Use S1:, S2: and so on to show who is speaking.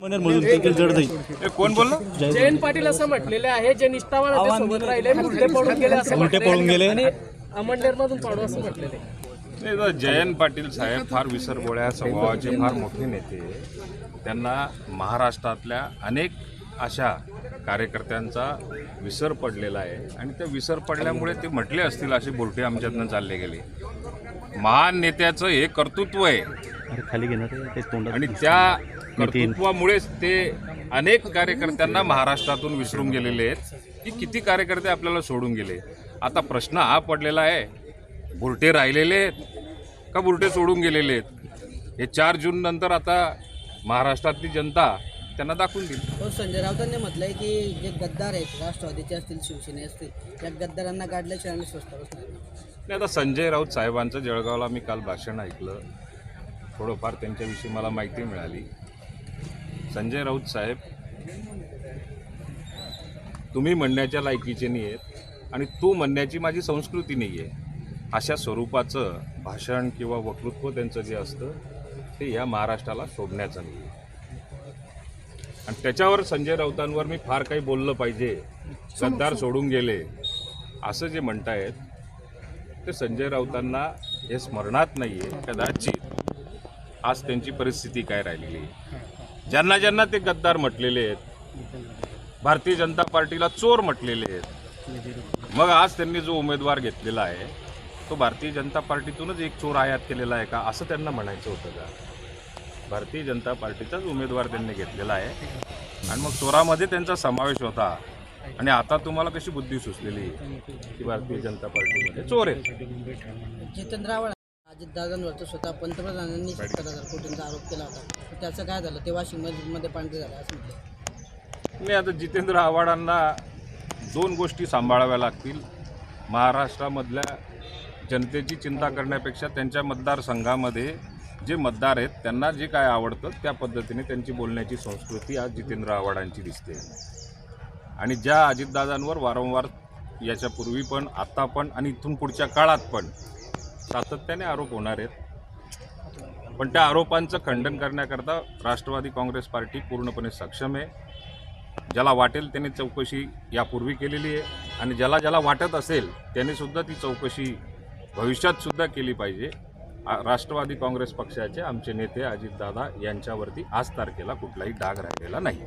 S1: मधून देखील जड जाईल
S2: कोण बोललं?
S3: जयंत पाटील असं म्हटलेले आहे जे निष्ठावान होते सोबत राहिले उलटे पळून गेले असं
S1: उलटे
S3: म्हटलेले.
S1: पळून गेले.
S3: आणि अमंडेर मधून पाडू असं म्हटलेले
S2: नाही जयंत पाटील साहेब फार विसरबोळ्या स्वभावाचे फार मोठे नेते. त्यांना महाराष्ट्रातल्या अनेक अशा कार्यकर्त्यांचा विसर पडलेला आहे. आणि त्या विसर पडल्यामुळे ते म्हटले असतील असे बोलटे आमच्यातनं चालले गेले. महान नेत्याचं हे कर्तृत्व आहे.
S1: खाली घेणार
S2: आणि त्या कर्तृत्वामुळेच ते अनेक कार्यकर्त्यांना महाराष्ट्रातून विसरून गेलेले आहेत की किती कार्यकर्ते आपल्याला सोडून गेले. आता प्रश्न हा पडलेला आहे बुरटे राहिलेले आहेत का बुरटे सोडून गेलेले आहेत? हे चार जून नंतर आता महाराष्ट्रातली जनता त्यांना दाखवून देईल.
S4: हो संजय राऊतांनी म्हटलंय की जे गद्दार आहेत राष्ट्रवादीचे असतील शिवसेने असतील त्या गद्दारांना काढल्याशिवाय आम्ही स्वस्त बसणार नाही.
S2: नाही आता संजय राऊत साहेबांचं जळगावला मी काल भाषण ऐकलं. थोडंफार त्यांच्याविषयी मला माहिती मिळाली. संजय राऊत साहेब तुम्ही म्हणण्याच्या लायकीचे नाही आहेत आणि तू म्हणण्याची माझी संस्कृती नाही आहे अशा स्वरूपाचं भाषण किंवा वक्तृत्व त्यांचं जे असतं ते या महाराष्ट्राला शोभण्याचं नाही आहे आणि त्याच्यावर संजय राऊतांवर मी फार काही बोललं पाहिजे. गद्दार सोडून गेले. असं जे म्हणतायत ते संजय राऊतांना हे स्मरणात नाही आहे कदाचित आज त्यांची परिस्थिती काय राहिलेली आहे. ज्यांना ज्यांना ते गद्दार म्हटलेले आहेत भारतीय जनता पार्टीला चोर म्हटलेले आहेत. मग आज त्यांनी जो उमेदवार घेतलेला आहे तो भारतीय जनता पार्टीतूनच एक चोर आयात केलेला आहे का? असं त्यांना म्हणायचं होतं का? भारतीय जनता पार्टीचाच उमेदवार त्यांनी घेतलेला आहे. आणि मग चोरामध्ये त्यांचा समावेश होता. आणि आता तुम्हाला कशी बुद्धी सुचलेली आहे की भारतीय जनता पार्टीमध्ये चोर आहेत?
S4: जितेंद्र आव्हाड अजित दादांवरचं स्वतः पंतप्रधानांनी सत्तर हजार कोटींचा आरोप केला होता. त्याचं काय झालं? ते वाशिंगमध्ये पांढरे झालं असं म्हटलं.
S2: नाही आता जितेंद्र आव्हाडांना दोन गोष्टी सांभाळाव्या लागतील. महाराष्ट्रामधल्या जनतेची चिंता करण्यापेक्षा त्यांच्या मतदारसंघामध्ये जे मतदार आहेत त्यांना जे काय आवडतं त्या पद्धतीने त्यांची बोलण्याची संस्कृती आज जितेंद्र आव्हाडांची दिसते. आणि ज्या अजितदादांवर वारंवार याच्यापूर्वी पण आत्ता पण आणि इथून पुढच्या काळात पण सातत्याने आरोप होणार आहेत. पण त्या आरोपांचं खंडन करण्याकरता राष्ट्रवादी काँग्रेस पार्टी पूर्णपणे सक्षम आहे. ज्याला वाटेल त्याने चौकशी यापूर्वी केलेली आहे आणि ज्याला ज्याला वाटत असेल त्याने सुद्धा ती चौकशी भविष्यातसुद्धा केली पाहिजे. राष्ट्रवादी काँग्रेस पक्षाचे आमचे नेते अजितदादा यांच्यावरती आज तारखेला कुठलाही डाग राहिलेला नाही.